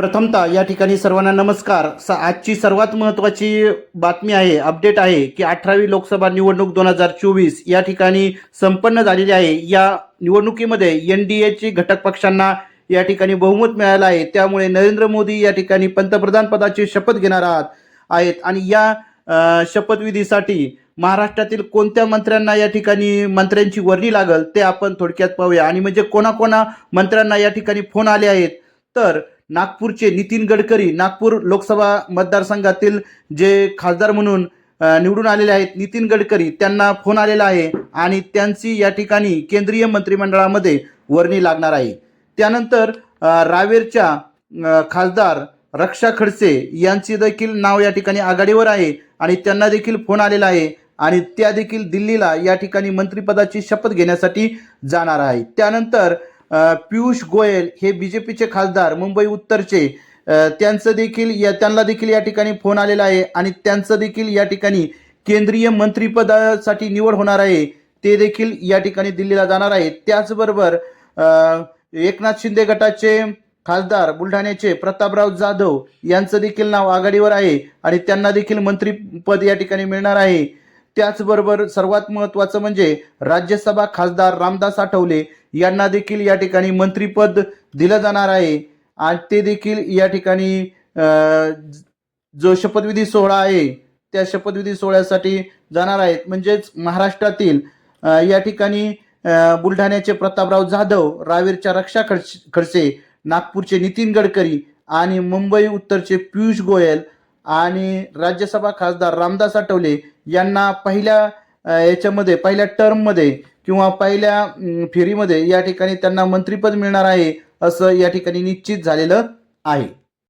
प्रथमतः या ठिकाणी सर्वांना नमस्कार. स आजची सर्वात महत्त्वाची बातमी आहे अपडेट आहे की अठरावी लोकसभा निवडणूक दोन हजार चोवीस या ठिकाणी संपन्न झालेली आहे. या निवडणुकीमध्ये एन डी एची घटक पक्षांना या ठिकाणी बहुमत मिळालं आहे. त्यामुळे नरेंद्र मोदी या ठिकाणी पंतप्रधान पदाची शपथ घेणार आहात आहेत. आणि या शपथविधीसाठी महाराष्ट्रातील कोणत्या मंत्र्यांना या ठिकाणी मंत्र्यांची वर्णी लागल ते आपण थोडक्यात पाहूया. आणि म्हणजे कोणाकोणा मंत्र्यांना या ठिकाणी फोन आले आहेत. तर नागपूरचे नितीन गडकरी नागपूर लोकसभा मतदारसंघातील जे खासदार म्हणून निवडून आलेले आहेत नितीन गडकरी त्यांना फोन आलेला आहे आणि त्यांची या ठिकाणी केंद्रीय मंत्रिमंडळामध्ये वर्णी लागणार आहे. त्यानंतर रावेरच्या खासदार रक्षा खडसे यांचे देखील नाव या ठिकाणी आघाडीवर आहे आणि त्यांना देखील फोन आलेला आहे आणि त्या देखील दिल्लीला या ठिकाणी मंत्रिपदाची शपथ घेण्यासाठी जाणार आहे. त्यानंतर पियुष गोयल हे बी जे पीचे खासदार मुंबई उत्तरचे. त्यांचं देखील या त्यांना देखील या ठिकाणी फोन आलेला आहे आणि त्यांचं देखील या ठिकाणी केंद्रीय मंत्रिपदासाठी निवड होणार आहे. ते देखील या ठिकाणी दिल्लीला जाणार आहे. त्याचबरोबर एकनाथ शिंदे गटाचे खासदार बुलढाण्याचे प्रतापराव जाधव यांचं देखील नाव आघाडीवर आहे आणि त्यांना देखील मंत्रीपद या ठिकाणी मिळणार आहे. त्याचबरोबर सर्वात महत्त्वाचं म्हणजे राज्यसभा खासदार रामदास आठवले यांना देखील या ठिकाणी मंत्रीपद दिलं जाणार आहे. आणि ते देखील या ठिकाणी जो शपथविधी सोहळा आहे त्या शपथविधी सोहळ्यासाठी जाणार आहेत. म्हणजेच महाराष्ट्रातील या ठिकाणी बुलढाण्याचे प्रतापराव जाधव रावेरच्या रक्षा खडसे नागपूरचे नितीन गडकरी आणि मुंबई उत्तरचे पियुष गोयल आणि राज्यसभा खासदार रामदास आठवले यांना पहिल्या याच्यामध्ये पहिल्या टर्ममध्ये किंवा पहिल्या फेरीमध्ये या ठिकाणी त्यांना मंत्रिपद मिळणार आहे असं या ठिकाणी निश्चित झालेलं आहे.